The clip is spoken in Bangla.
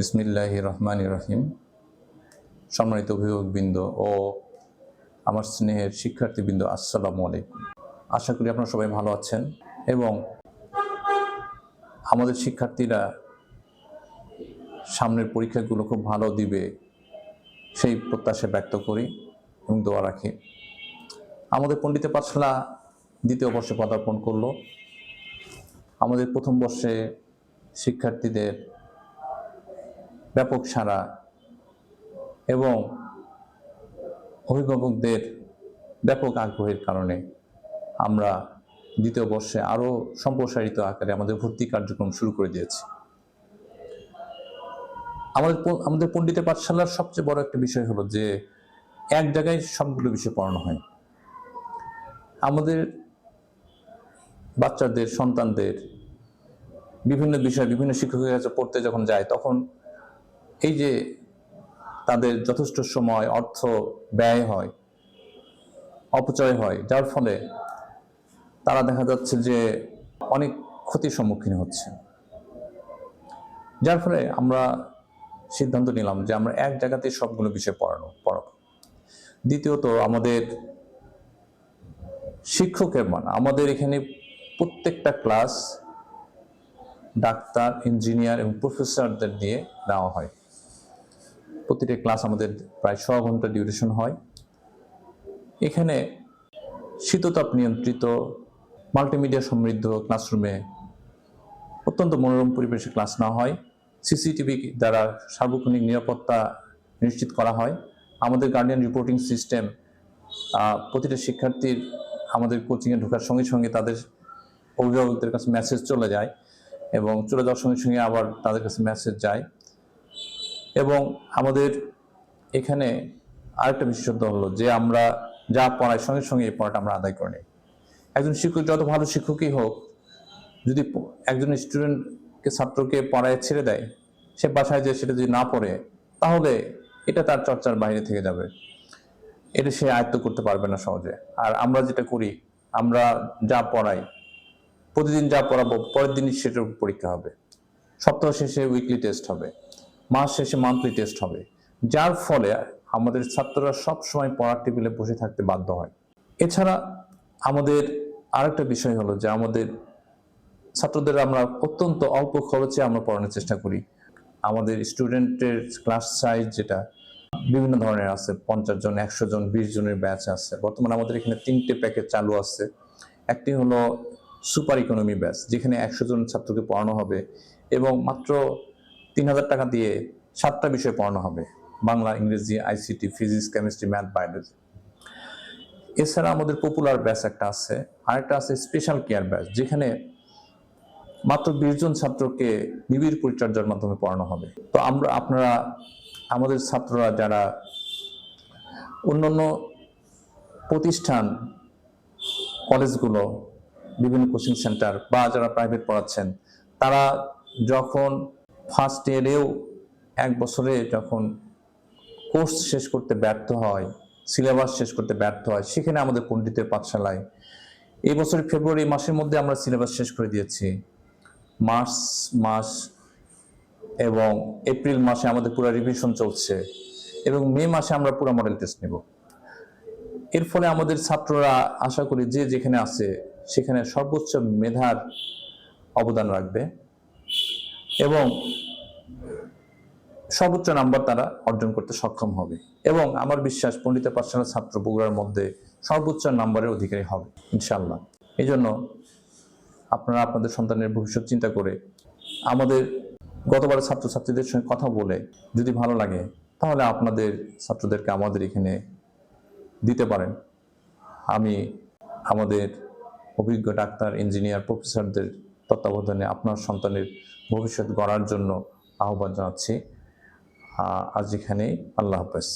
বিসমিল্লাহ রহমান রহিম সম্মানিত অভিভাবকবৃন্দ ও আমার স্নেহের শিক্ষার্থীবৃন্দ, আসসালামু আলাইকুম। আশা করি আপনারা সবাই ভালো আছেন এবং আমাদের শিক্ষার্থীরা সামনের পরীক্ষাগুলো খুব ভালো দিবে সেই প্রত্যাশা ব্যক্ত করি এবং দোয়া রাখি। আমাদের পণ্ডিত পাঠশালা দ্বিতীয় বর্ষে পদার্পণ করল। আমাদের প্রথম বর্ষে শিক্ষার্থীদের ব্যাপক সারা এবং অভিভাবকদের ব্যাপক আগ্রহের কারণে আমরা দ্বিতীয় বর্ষে আরও সম্প্রসারিত আকারে আমাদের ভর্তি কার্যক্রম শুরু করে দিয়েছি। আমাদের আমাদের পণ্ডিতের পাঠশালার সবচেয়ে বড় একটা বিষয় হলো যে এক জায়গায় সবগুলো বিষয় পড়ানো হয়। আমাদের বাচ্চাদের, সন্তানদের বিভিন্ন বিষয় বিভিন্ন শিক্ষকের কাছে পড়তে যখন যায়, তখন এই যে তাদের যথেষ্ট সময়, অর্থ ব্যয় হয়, অপচয় হয়, যার ফলে তারা দেখা যাচ্ছে যে অনেক ক্ষতির সম্মুখীন হচ্ছে। যার ফলে আমরা সিদ্ধান্ত নিলাম যে আমরা এক জায়গাতে সবগুলো বিষয় পড়ানো, পড়াবো। দ্বিতীয়ত, আমাদের শিক্ষকের মান। আমাদের এখানে প্রত্যেকটা ক্লাস ডাক্তার, ইঞ্জিনিয়ার এবং প্রফেসরদের দিয়ে নেওয়া হয়। প্রতিটা ক্লাস আমাদের প্রায় ছ ঘণ্টা ডিউরেশন হয়। এখানে শীততাপ নিয়ন্ত্রিত মাল্টিমিডিয়া সমৃদ্ধ ক্লাসরুমে অত্যন্ত মনোরম পরিবেশে ক্লাস নেওয়া হয়। সিসিটিভি দ্বারা সার্বক্ষণিক নিরাপত্তা নিশ্চিত করা হয়। আমাদের গার্ডিয়ান রিপোর্টিং সিস্টেম প্রতিটা শিক্ষার্থীর আমাদের কোচিংয়ে ঢোকার সঙ্গে সঙ্গে তাদের অভিভাবকদের কাছে মেসেজ চলে যায় এবং চলে যাওয়ার সঙ্গে সঙ্গে আবার তাদের কাছে মেসেজ যায়। এবং আমাদের এখানে আরেকটা বিশেষত্ব হলো যে আমরা যা পড়াই সঙ্গে সঙ্গে এই পড়াটা আমরা আদায় করে নিই। একজন শিক্ষক যত ভালো শিক্ষকই হোক, যদি একজন স্টুডেন্টকে ছাত্রকে পড়ায় ছেড়ে দেয়, সে বাসায় যে সেটা যদি না পড়ে, তাহলে এটা তার চর্চার বাইরে থেকে যাবে। এটা সে আয়ত্ত করতে পারবে না সহজে। আর আমরা যেটা করি, আমরা যা পড়াই, প্রতিদিন যা পড়াবো, পরের দিনই সেটার পরীক্ষা হবে। সপ্তাহ শেষে উইকলি টেস্ট হবে। মাস শেষে মান্থলি টেস্ট হবে, যার ফলে আমাদের ছাত্ররা সব সময় পড়ার টেবিলে বসে থাকতে বাধ্য হয়। এছাড়া আমাদের আরেকটা বিষয় হলো যে আমাদের ছাত্রদের আমরা অত্যন্ত অল্প খরচে আমরা পড়ানোর চেষ্টা করি। আমাদের স্টুডেন্টের ক্লাস সাইজ যেটা, বিভিন্ন ধরনের আছে, পঞ্চাশ জন, একশো জন, বিশ জনের ব্যাচ আছে। বর্তমানে আমাদের এখানে তিনটে প্যাকেজ চালু আছে। একটি হলো সুপার ইকোনমি ব্যাচ যেখানে একশো জন ছাত্রকে পড়ানো হবে এবং মাত্র তিন হাজার টাকা দিয়ে সাতটা বিষয় পড়ানো হবে, বাংলা, ইংরেজি, ICT, physics, chemistry, math, biology. এছাড়া আমাদের পপুলার ব্যাচ একটা আছে, আরেকটা আছে স্পেশাল কেয়ার ব্যাচ যেখানে মাত্র বিশ জন ছাত্রকে নিবিড় পরিচর্যার মাধ্যমে পড়ানো হবে। তো আমরা, আপনারা, আমাদের ছাত্ররা যারা অন্যান্য প্রতিষ্ঠান, কলেজগুলো, বিভিন্ন কোচিং সেন্টার বা যারা প্রাইভেট পড়াচ্ছেন, তারা যখন ফার্স্ট ইয়ারেও এক বছরে যখন কোর্স শেষ করতে ব্যর্থ হয় সিলেবাস শেষ করতে ব্যর্থ হয়, সেখানে আমাদের পণ্ডিতের পাঠশালায়। এই বছরের ফেব্রুয়ারি মাসের মধ্যে আমরা সিলেবাস শেষ করে দিয়েছি। মার্চ মাস এবং এপ্রিল মাসে আমাদের পুরো রিভিশন চলছে এবং মে মাসে আমরা পুরো মডেল টেস্ট নেব। এর ফলে আমাদের ছাত্ররা আশা করি যে যেখানে আছে, সেখানে সর্বোচ্চ মেধার অবদান রাখবে এবং সর্বোচ্চ নাম্বার তারা অর্জন করতে সক্ষম হবে এবং আমার বিশ্বাস পণ্ডিত পাঠশালার ছাত্র বগুড়ার মধ্যে সর্বোচ্চ নাম্বারের অধিকারী হবে ইনশাল্লাহ এই জন্য আপনারা আপনাদের সন্তানের ভবিষ্যৎ চিন্তা করে আমাদের গতবারের ছাত্রছাত্রীদের সঙ্গে কথা বলে যদি ভালো লাগে, তাহলে আপনাদের ছাত্রদেরকে আমাদের এখানে দিতে পারেন। আমি আমাদের অভিজ্ঞ ডাক্তার, ইঞ্জিনিয়ার, প্রফেসরদের তত্ত্বাবধানে আপনার সন্তানের ভবিষ্যৎ গড়ার জন্য আহ্বান জানাচ্ছি। আজ এখানেই আল্লাহ হাফেজ।